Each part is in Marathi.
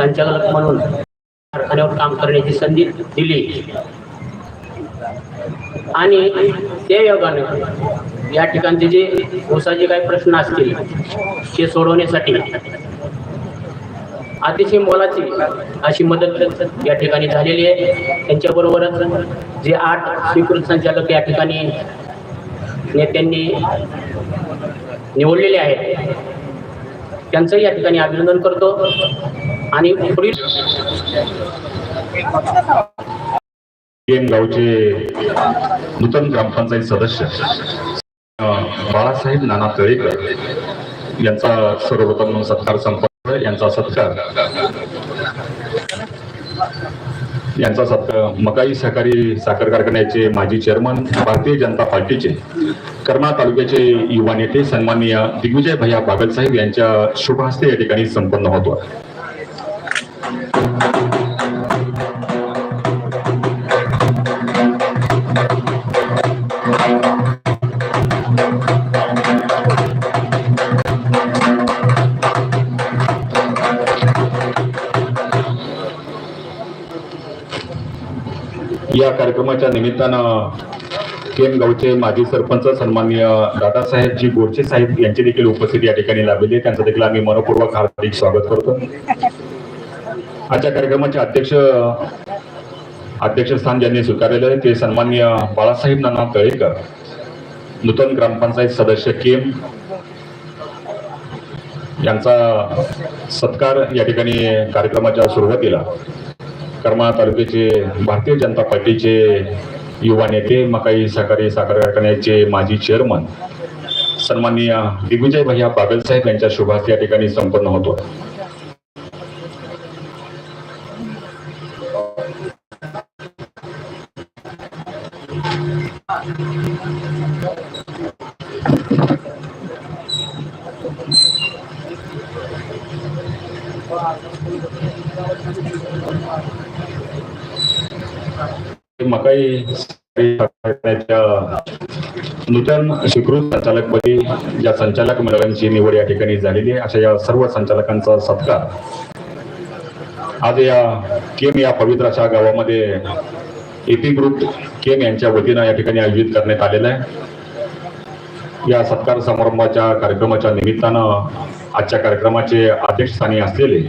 संचालक म्हणून कारखान्यावर काम करण्याची संधी दिली. आणि त्या योगाने या ठिकाणचे जे ऊसाचे काही प्रश्न असतील ते सोडवण्यासाठी अतिशय मोलाची अशी मदत या ठिकाणी झालेली आहे. त्यांच्याबरोबरच जे आठ स्वीकृत संचालक या ठिकाणी नेत्यांनी निवडलेले आहेत त्यांचंही या ठिकाणी अभिनंदन करतो. आणि गावचे नूतन ग्रामपंचायत सदस्य बाळासाहेब नाना तळेकर यांचा सर्वप्रथम सत्कार संपन्न यांचा सत्कार यांचा सत्कार मकाई सहकारी साखर कारखान्याचे माजी चेअरमन भारतीय जनता पार्टीचे कर्नाळ तालुक्याचे युवा नेते सन्माननीय दिग्विजय भैया बागलसाहेब यांच्या शुभ हस्ते या ठिकाणी संपन्न होतो. या कार्यक्रमाच्या निमित्तानं केम गावचे माजी सरपंच सन्माननीय दादासाहेबजी गोडचे साहेब यांची देखील उपस्थिती या ठिकाणी लाभलेली आहे. त्यांचं देखील आम्ही मनपूर्वक हार्दिक स्वागत करतो. आजच्या कार्यक्रमाचे अध्यक्ष अध्यक्षस्थान ज्यांनी स्वीकारलेलं आहे ते सन्मान्य बाळासाहेब नाना तळेकर नूतन ग्रामपंचायत सदस्य केम यांचा सत्कार या ठिकाणी कार्यक्रमाच्या सुरुवातीला करमाळा तालुक्याचे भारतीय जनता पार्टीचे युवा नेते मकाई सहकारी साखर कारखान्याचे माजी चेअरमन सन्माननीय दिग्विजय भैया बागलसाहेब यांच्या शुभास या ठिकाणी संपन्न होतो. मकाई नूतन स्वीकृत संचालकपदी ज्या संचालक मंडळांची निवड या ठिकाणी झालेली आहे अशा या सर्व संचालकांचा सत्कार. आज या केम या पवित्र अशा गावामध्ये एपी ग्रुप केम यांच्या वतीनं या ठिकाणी आयोजित करण्यात आलेलं आहे. या सत्कार समारंभाच्या कार्यक्रमाच्या निमित्तानं आजच्या कार्यक्रमाचे अध्यक्षस्थानी असलेले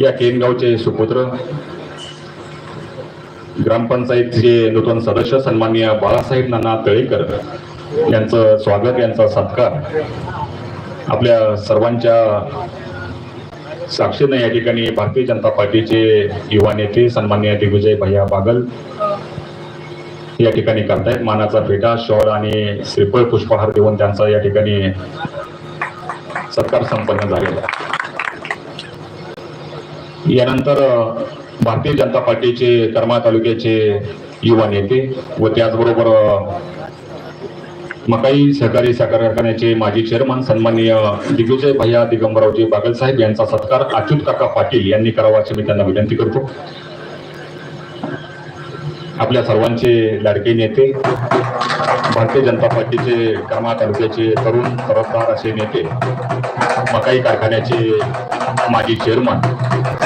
या केमगावचे सुपुत्र ग्रामपंचायतचे नूतन सदस्य सन्माननीय बाळासाहेब नाना तळेकर यांचं स्वागत यांचा सत्कार आपल्या सर्वांच्या साक्षीनं या ठिकाणी भारतीय जनता पार्टीचे युवा नेते सन्मान्य दिग्विजय भैया बागल या ठिकाणी करतायत. मानाचा फेटा शॉल आणि श्रीफळ पुष्पहार देऊन त्यांचा या ठिकाणी सत्कार संपन्न झालेला आहे. यानंतर भारतीय जनता पार्टीचे करमाळ तालुक्याचे युवा नेते व त्याचबरोबर मकाई सहकारी साखर कारखान्याचे माजी चेअरमन सन्माननीय दिग्विजय भैया दिगंबरावजी बागलसाहेब यांचा सत्कार अच्युत काका पाटील यांनी करावा अशी मी त्यांना विनंती करतो. आपल्या सर्वांचे लाडके नेते भारतीय जनता पार्टीचे कर्मा तालुक्याचे तरुण तरफदार असे नेते मकाई कारखान्याचे माजी चेअरमन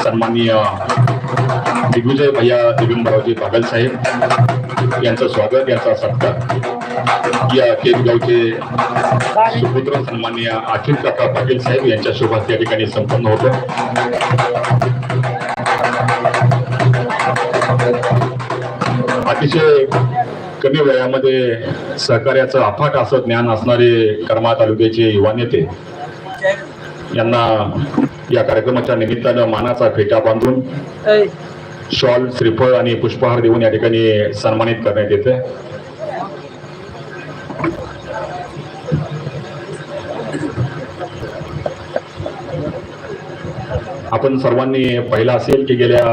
सन्माननीय दिग्विजय भैया दिगंबरावजी बागल साहेब यांचं स्वागत यांचा सत्कार. या केतगावचे सुपुत्र सन्माननीय अखिल काका पाटील साहेब यांच्या शुभास या ठिकाणी संपन्न होतं. अतिशय कमी वयामध्ये सहकार्याचं अफाट असं ज्ञान असणारे करमाळ तालुक्याचे युवा नेते यांना या कार्यक्रमाच्या निमित्तानं मानाचा फेटा बांधून शॉल श्रीफळ आणि पुष्पहार देऊन या ठिकाणी सन्मानित करण्यात येते आपण सर्वांनी पाहिलं असेल की गेल्या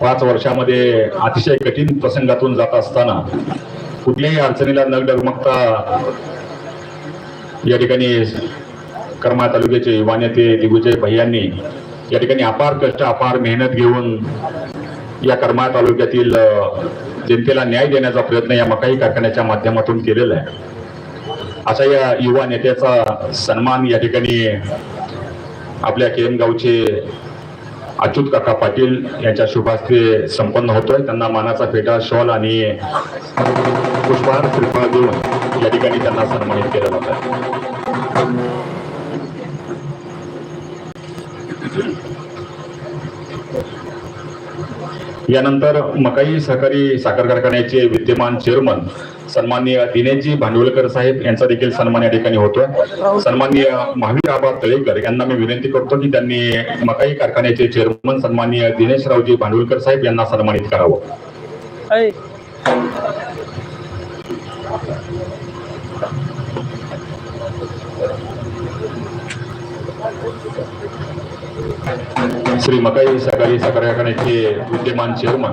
पाच वर्षामध्ये अतिशय कठीण प्रसंगातून जात असताना कुठल्याही अडचणीला न डगमगता या ठिकाणी करमाळ तालुक्याचे युवा नेते दिगुजय भैयांनी या ठिकाणी अपार कष्ट अपार मेहनत घेऊन या करमाळ तालुक्यातील जनतेला न्याय देण्याचा प्रयत्न या मकाई कारखान्याच्या माध्यमातून केलेला आहे. अशा या युवा नेत्याचा सन्मान या ठिकाणी आपल्या केमगावचे अच्युत काका पाटील यांच्या शुभास्ते संपन्न होतोय. त्यांना मानाचा फेटा शॉल आणि पुष्पहार श्रीफळ देऊन या ठिकाणी त्यांना सन्मानित केलं जात आहे. यानंतर मकाई सहकारी साखर कारखान्याचे विद्यमान चेअरमन सन्माननीय दिनेशजी भांडवलकर साहेब यांचा देखील सन्मान या ठिकाणी होतोय. सन्माननीय महावीर आबा तळेकर यांना मी विनंती करतो की त्यांनी मकाई कारखान्याचे चेअरमन सन्माननीय दिनेशरावजी भांडवलकर साहेब यांना सन्मानित करावं. श्री मकाई सहकारी साखर कारखान्याचे विद्यमान चेअरमन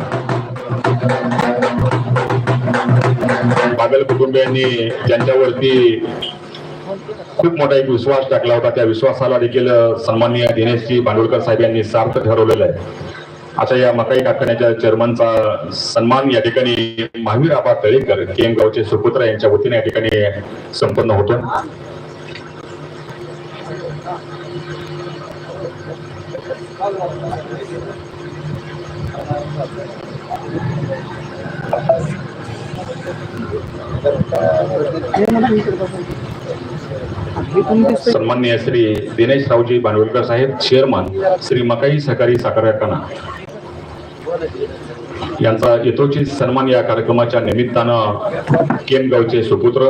बागल कुटुंबियांनी ज्यांच्यावरती खूप मोठा एक विश्वास टाकला होता त्या विश्वासाला देखील सन्माननीय दिनेशजी भांडवलकर साहेब यांनी सार्थ ठरवलेलं आहे. अशा या मकाई कारखान्याच्या चेअरमनचा सन्मान या ठिकाणी महावीर आबा तळेकर केम गावचे सुपुत्र यांच्या वतीने या ठिकाणी संपन्न होतो. सन्माननीय श्री दिनेश रावजी भांडवलकर साहेब चेअरमन श्री मकाई सहकारी साखर कारखाना यांचा यथोचित सन्मान या कार्यक्रमाच्या निमित्तानं केमगावचे सुपुत्र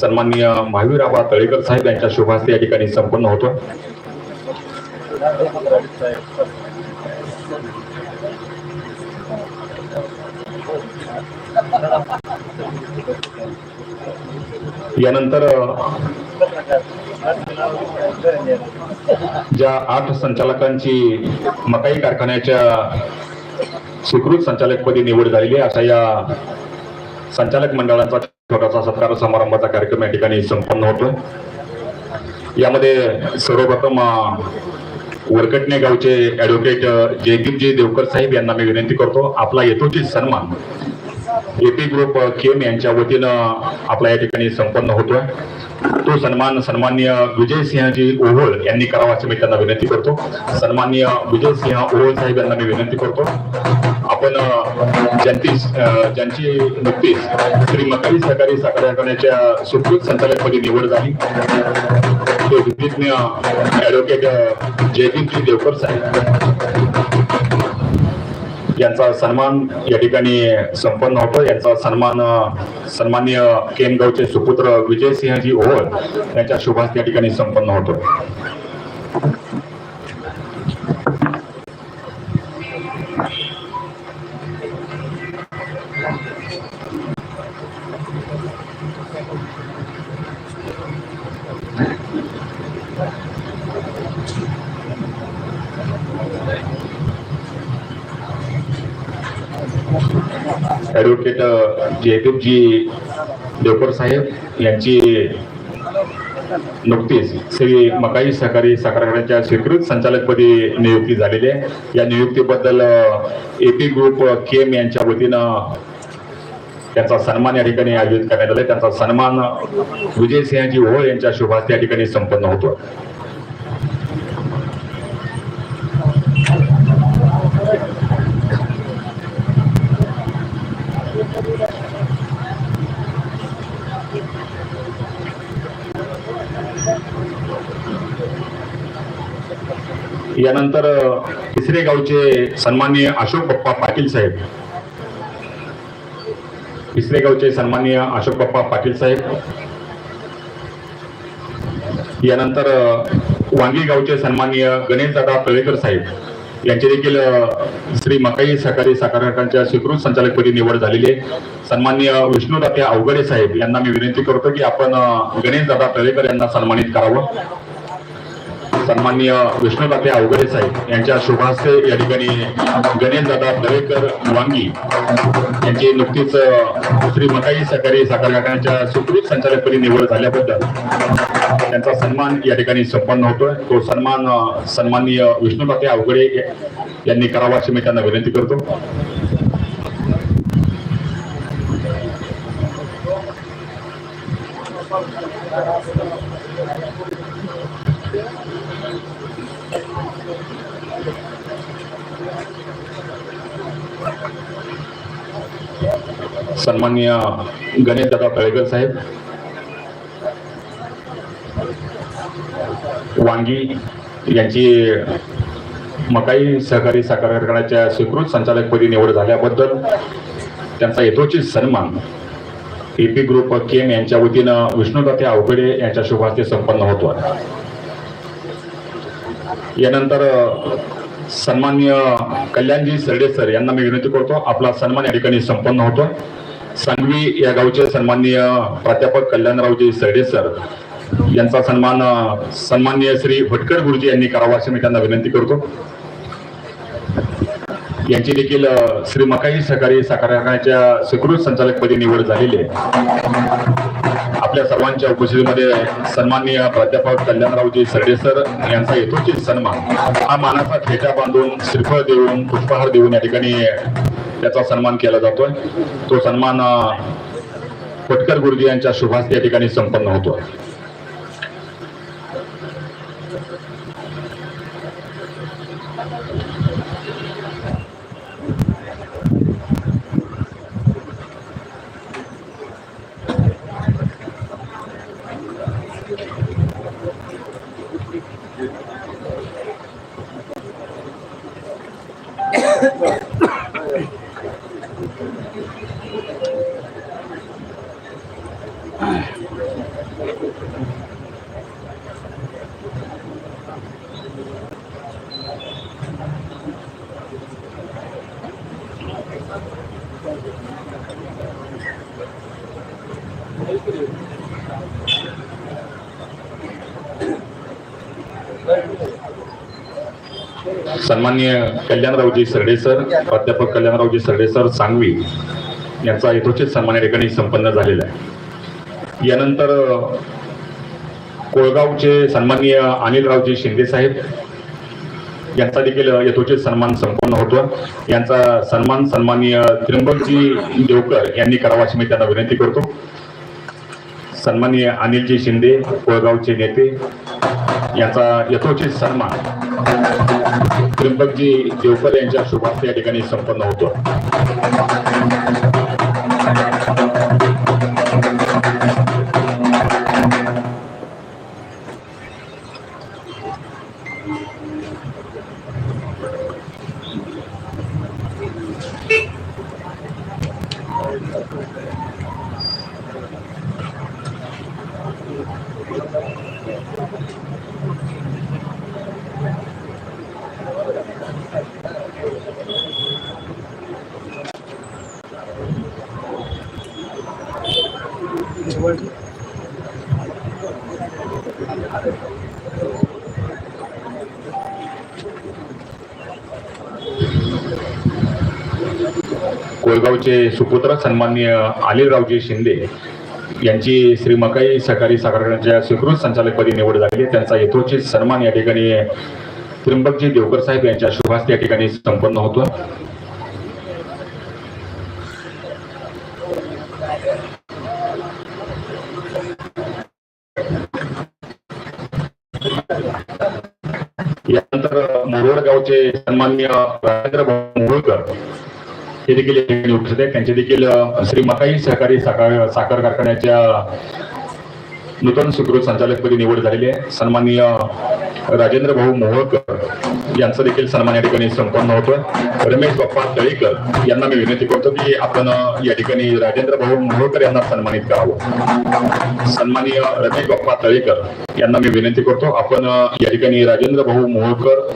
सन्माननीय महावीर आबा तळेकर साहेब यांच्या शुभास्ते या ठिकाणी संपन्न होतो. यानंतर ज्या आठ संचालकांची मकाई कारखान्याच्या स्वीकृत संचालकपदी निवड झालेली आहे अशा या संचालक मंडळाचा छोटासा सत्कार समारंभाचा कार्यक्रम या ठिकाणी संपन्न होतो यामध्ये सर्वप्रथम वरकटणे गावचे ऍडव्होकेट जयदीपजी देवकर साहेब यांना मी विनंती करतो आपला येतोची सन्मान एपी ग्रुप केम यांच्या वतीनं आपला या ठिकाणी संपन्न होतोय. तो सन्मान सन्मान्य विजय सिंहजी ओहोळ यांनी करावा अशी मी त्यांना विनंती करतो. सन्मान्य विजय सिंह ओहोळ साहेब यांना मी विनंती करतो. आपण ज्यांची ज्यांची नुकतीच श्री मकाई सहकारी साखर कारखान्याच्या सुकृत संचालकपदी निवड झाली ते विधिज्ञ ॲडव्होकेट जयदीपजी देवकर साहेब. यांचा सन्मान या ठिकाणी संपन्न होतो. यांचा सन्मान सन्मान्य सन्माननीय केमगावचे सुपुत्र विजयसिंहजी ओहोळ यांच्या शुभास या ठिकाणी संपन्न होतो. ॲडव्होकेट जयदीपजी देवकर साहेब यांची नुकतीच श्री मकाई सहकारी साखरखान्याच्या स्वीकृत संचालकपदी नियुक्ती झालेली आहे. या नियुक्तीबद्दल एपी ग्रुप केम यांच्या वतीनं त्यांचा सन्मान या ठिकाणी आयोजित करण्यात आला त्यांचा सन्मान विजय सिंहजी होळ यांच्या शुभास या ठिकाणी संपन्न होतो. यानंतर तिसरे गावचे सन्माननीय अशोक बाप्पा पाटील साहेब. तिसरे गावचे सन्माननीय अशोक बाप्पा पाटील साहेब. यानंतर वांगी गावचे सन्माननीय गणेशदादा तळेकर साहेब. यांचे देखील श्री मकाई सहकारी साखर स्वीकृत संचालकपदी निवड झालेली आहे. सन्माननीय विष्णुदात्या अवघडे साहेब यांना मी विनंती करतो की आपण गणेशदादा तळेकर यांना सन्मानित करावं. सन्माननीय विष्णुदाते अवघडे साहेब यांच्या शुभास्ते या ठिकाणी गणेशदादा दरेकर वांगी यांची नुकतीच दुसरी श्री मकाई सहकारी साखर कारखान्याच्या सुकृत संचालकपदी निवड झाल्याबद्दल त्यांचा सन्मान या ठिकाणी संपन्न होतोय. तो सन्मान सन्माननीय विष्णुदाते अवघडे यांनी करावा अशी मी त्यांना विनंती करतो. सन्माननीय गणेश दादा तळेकर साहेब वांगी यांची मकाई सहकारी साखर कारखान्याच्या स्वीकृत संचालकपदी निवड झाल्याबद्दल त्यांचा यथोचित सन्मान एपी ग्रुप केम यांच्या वतीनं विष्णुदाते अवघडे यांच्या शुभास्ते संपन्न होतो. यानंतर अ, सन्माननीय कल्याणजी सरडे सर यांना मी विनंती करतो आपला सन्मान या ठिकाणी संपन्न होतो. सांगवी या गावचे सन्माननीय प्राध्यापक कल्याणरावजी सरडे सर यांचा सन्मान सन्माननीय श्री भटकर गुरुजी यांनी करावा अशी मी त्यांना विनंती करतो. यांची देखील श्री मकाई सहकारी साखर कारखान्याच्या स्वीकृत संचालकपदी निवड झालेली आहे. आपल्या सर्वांच्या उपस्थितीमध्ये सन्माननीय प्राध्यापक कल्याणरावजी सरडे सर यांचा यथोचित सन्मान. हा मानाचा खेटा बांधून श्रीफळ देऊन पुष्पहार देऊन या ठिकाणी त्याचा सन्मान केला जातोय. तो सन्मान फटकर गुरुजी यांच्या शुभास या ठिकाणी संपन्न होतो सन्मान्य कल्याणरावजी सरडे सर प्राध्यापक कल्याणरावजी सरडे सर सांगवी यांचा यथोचित सन्मान या ठिकाणी संपन्न झालेला आहे. यानंतर कोळगावचे सन्माननीय अनिलरावजी शिंदे साहेब यांचा देखील यथोचित सन्मान संपन्न होतो यांचा सन्मान सन्माननीय त्र्यंबकजी देवकर यांनी करावा अशी मी त्यांना विनंती करतो. सन्माननीय अनिलजी शिंदे कोळगावचे नेते यांचा यथोचित सन्मान त्र्यंबकजी देवकर यांच्या शुभार्थ या ठिकाणी संपन्न होतो. कोळगावचे सुपुत्र सन्माननीय अनिलरावजी शिंदे यांची श्री मकाई सहकारी साखर स्वीकृत संचालकपदी निवड झालेली त्यांचा यथोचित सन्मान या ठिकाणी त्र्यंबकजी देवकर साहेब यांच्या शुभास्ते या ठिकाणी संपन्न होतो. यानंतर मोरोड गावचे सन्माननीय राजेंद्र भाऊ मोहोळकर हे देखील उपस्थित आहेत. त्यांचे देखील श्री मकाई सहकारी साखर साखर कारखान्याच्या नूतन सुकृत संचालकपदी निवड झालेली आहे. सन्माननीय राजेंद्र भाऊ मोहोळकर यांचा देखील सन्मान या ठिकाणी संपन्न होतो. रमेश बाप्पा तळेकर यांना मी विनंती करतो की आपण या ठिकाणी राजेंद्र भाऊ मोहोळकर यांना सन्मानित करावं. सन्माननीय रमेश बाप्पा तळेकर यांना मी विनंती करतो आपण या ठिकाणी राजेंद्र भाऊ मोहोळकर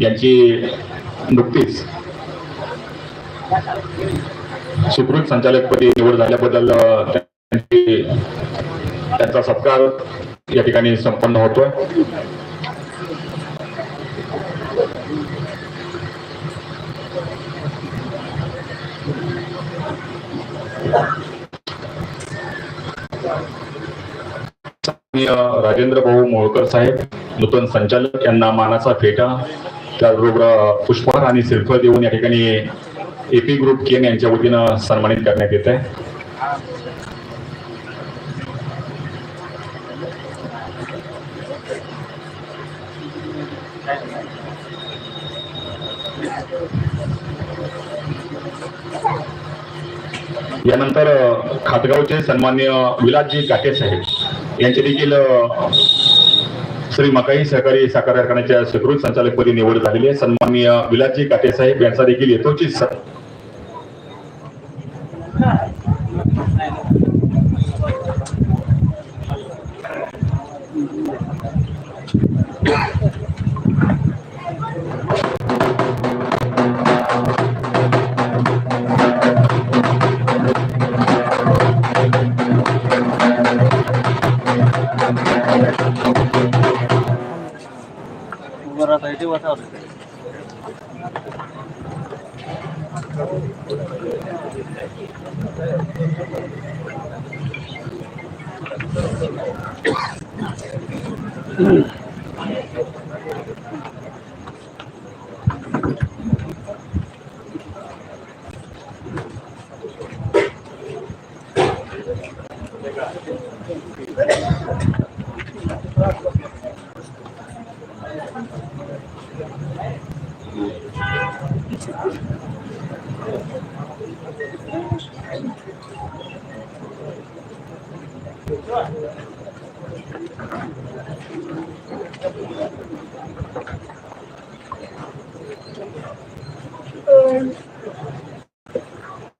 यांची नुकतीच सुकृत संचालकपदी निवड झाल्याबद्दल त्यांचा सत्कार या ठिकाणी संपन्न होतोय. राजेंद्र भाऊ मोळकर साहेब नूतन संचालक यांना मानाचा फेटा त्याचबरोबर पुष्पहार आणि सिरफळ देऊन या ठिकाणी एपी ग्रुप केन यांच्या वतीनं सन्मानित करण्यात येत आहे यानंतर खातगावचे सन्मान्य विलासजी काटे साहेब यांचे देखील श्री मकाई सहकारी साखर कारखान्याच्या स्वीकृत संचालकपदी निवड झालेली आहे. सन्मान्य विलासजी काटे साहेब यांचा देखील येतोची देवता असते